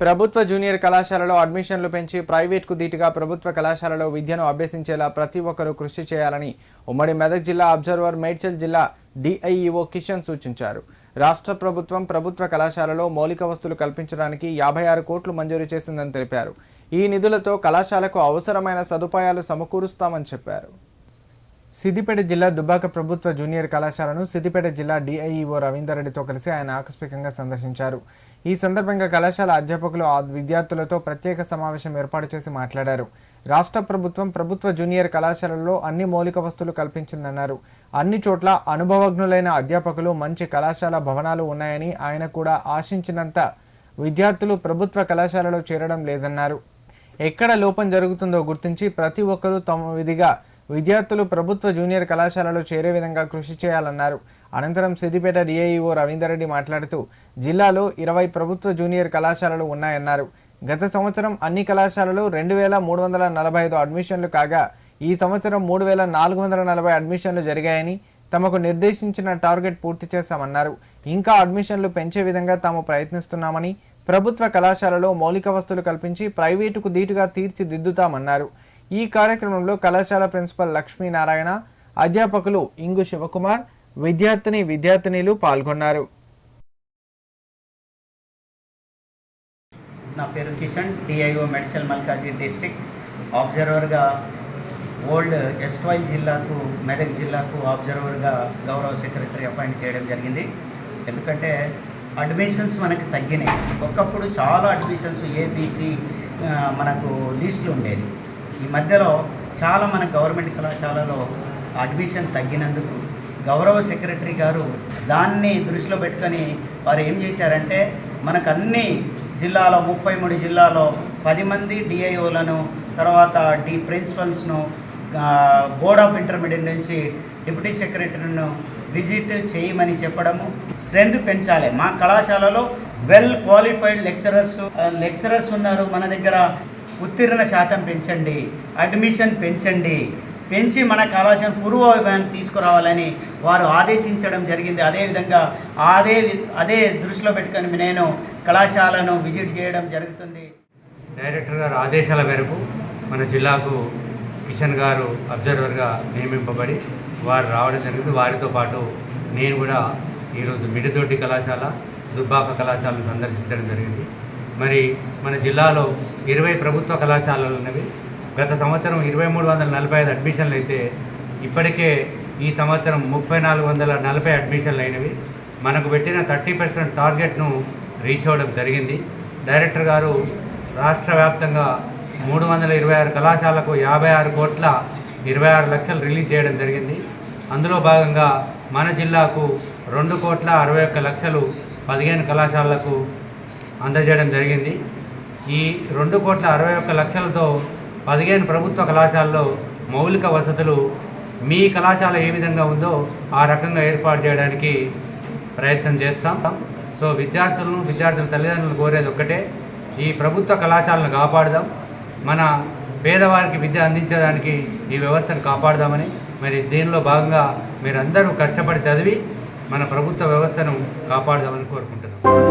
ప్రభుత్వ జూనియర్ కళాశాలలో అడ్మిషన్లు పెంచి ప్రైవేట్కు ధీటుగా ప్రభుత్వ కళాశాలలో విద్యను అభ్యసించేలా ప్రతి ఒక్కరూ కృషి చేయాలని ఉమ్మడి మెదక్ జిల్లా అబ్జర్వర్ మేడ్చల్ జిల్లా డిఐఈఓ కిషన్ సూచించారు. రాష్ట్ర ప్రభుత్వం ప్రభుత్వ కళాశాలలో మౌలిక వస్తువులు కల్పించడానికి యాభై ఆరు కోట్లు మంజూరు చేసిందని తెలిపారు. ఈ నిధులతో కళాశాలకు అవసరమైన సదుపాయాలు సమకూరుస్తామని చెప్పారు. సిద్దిపేట జిల్లా దుబ్బాక ప్రభుత్వ జూనియర్ కళాశాలను సిద్దిపేట జిల్లా డిఐఈఓ రవీందర్ రెడ్డితో కలిసి ఆయన ఆకస్మికంగా సందర్శించారు. ఈ సందర్భంగా కళాశాల అధ్యాపకులు ఆ విద్యార్థులతో ప్రత్యేక సమావేశం ఏర్పాటు చేసి మాట్లాడారు. రాష్ట్ర ప్రభుత్వం ప్రభుత్వ జూనియర్ కళాశాలల్లో అన్ని మౌలిక వస్తువులు కల్పించిందన్నారు. అన్ని చోట్ల అనుభవజ్ఞులైన అధ్యాపకులు మంచి కళాశాల భవనాలు ఉన్నాయని ఆయన కూడా ఆశించినంత విద్యార్థులు ప్రభుత్వ కళాశాలలో చేరడం లేదన్నారు. ఎక్కడ లోపం జరుగుతుందో గుర్తించి ప్రతి ఒక్కరూ తమ విధిగా విద్యార్థులు ప్రభుత్వ జూనియర్ కళాశాలలో చేరే విధంగా కృషి చేయాలన్నారు. అనంతరం సిద్దిపేట డిఐఓ రవీందర్ రెడ్డి మాట్లాడుతూ జిల్లాలో ఇరవై ప్రభుత్వ జూనియర్ కళాశాలలు ఉన్నాయన్నారు. గత సంవత్సరం అన్ని కళాశాలలు రెండు వేల మూడు వందల నలభై ఐదు అడ్మిషన్లు కాగా ఈ సంవత్సరం మూడు వేల నాలుగు వందల నలభై అడ్మిషన్లు జరిగాయని తమకు నిర్దేశించిన టార్గెట్ పూర్తి చేశామన్నారు. ఇంకా అడ్మిషన్లు పెంచే విధంగా తాము ప్రయత్నిస్తున్నామని ప్రభుత్వ కళాశాలలో మౌలిక వస్తువులు కల్పించి ప్రైవేటుకు ధీటుగా తీర్చిదిద్దుతామన్నారు. ఈ కార్యక్రమంలో కళాశాల ప్రిన్సిపల్ లక్ష్మీనారాయణ అధ్యాపకులు ఇంగు శివకుమార్ విద్యార్థిని విద్యార్థినిలు పాల్గొన్నారు. నా పేరు కిషన్ డిఐఓ మెడ్చల్ మల్కాజీ డిస్టిక్ ఆబ్జర్వర్గా ఓల్డ్ ఎస్ట్వైల్ జిల్లాకు మెదక్ జిల్లాకు ఆబ్జర్వర్గా గౌరవ సెక్రటరీ అపాయింట్ చేయడం జరిగింది. ఎందుకంటే అడ్మిషన్స్ మనకి తగ్గినాయి. ఒకప్పుడు చాలా అడ్మిషన్స్ ఏబీసీ మనకు లిస్టులు ఉండేది ఈ మధ్యలో చాలా మన గవర్నమెంట్ కళాశాలలో అడ్మిషన్ తగ్గినందుకు గౌరవ సెక్రటరీ గారు దాన్ని దృష్టిలో పెట్టుకొని వారు ఏం చేశారంటే మనకు అన్ని జిల్లాలో ముప్పై మూడు జిల్లాలో పది మంది డిఐఓలను తర్వాత డి ప్రిన్సిపల్స్ను బోర్డ్ ఆఫ్ ఇంటర్మీడియట్ నుంచి డిప్యూటీ సెక్రటరీను విజిట్ చేయమని చెప్పడము స్ట్రెంత్ పెంచాలి. మా కళాశాలలో వెల్ క్వాలిఫైడ్ లెక్చరర్స్ లెక్చరర్స్ ఉన్నారు. మన దగ్గర ఉత్తీర్ణ శాతం పెంచండి అడ్మిషన్ పెంచండి. పెంచి మన కళాశాల పూర్వ తీసుకురావాలని వారు ఆదేశించడం జరిగింది. అదేవిధంగా అదే అదే దృష్టిలో పెట్టుకొని నేను కళాశాలను విజిట్ చేయడం జరుగుతుంది. డైరెక్టర్ గారు ఆదేశాల మేరకు మన జిల్లాకు కిషన్ గారు అబ్జర్వర్గా నియమింపబడి వారు రావడం జరిగింది. వారితో పాటు నేను కూడా ఈరోజు మిడిదొడ్డి కళాశాల దుబ్బాక కళాశాలను సందర్శించడం జరిగింది. మరి మన జిల్లాలో ఇరవై ప్రభుత్వ కళాశాలలు ఉన్నవి. గత సంవత్సరం ఇరవై మూడు వందల నలభై ఐదు అడ్మిషన్లు అయితే ఇప్పటికే ఈ సంవత్సరం ముప్పై నాలుగు వందల నలభై అడ్మిషన్లు అయినవి. మనకు పెట్టిన థర్టీ పర్సెంట్ టార్గెట్ను రీచ్ అవ్వడం జరిగింది. డైరెక్టర్ గారు రాష్ట్ర వ్యాప్తంగా మూడు వందల ఇరవై ఆరు కళాశాలకు యాభై ఆరు కోట్ల ఇరవై ఆరు లక్షలు రిలీజ్ చేయడం జరిగింది. అందులో భాగంగా మన జిల్లాకు రెండు కోట్ల అరవై ఒక్క లక్షలు పదిహేను కళాశాలలకు అందజేయడం జరిగింది. ఈ రెండు కోట్ల అరవై ఒక్క లక్షలతో పదిహేను ప్రభుత్వ కళాశాలలో మౌలిక వసతులు మీ కళాశాల ఏ విధంగా ఉందో ఆ రకంగా ఏర్పాటు చేయడానికి ప్రయత్నం చేస్తాం. సో విద్యార్థులను విద్యార్థుల తల్లిదండ్రులు కోరేది ఒక్కటే ఈ ప్రభుత్వ కళాశాలను కాపాడదాం. మన పేదవారికి విద్య అందించడానికి ఈ వ్యవస్థను కాపాడదామని మరి దీనిలో భాగంగా మీరందరూ కష్టపడి చదివి మన ప్రభుత్వ వ్యవస్థను కాపాడదామని కోరుకుంటున్నాం.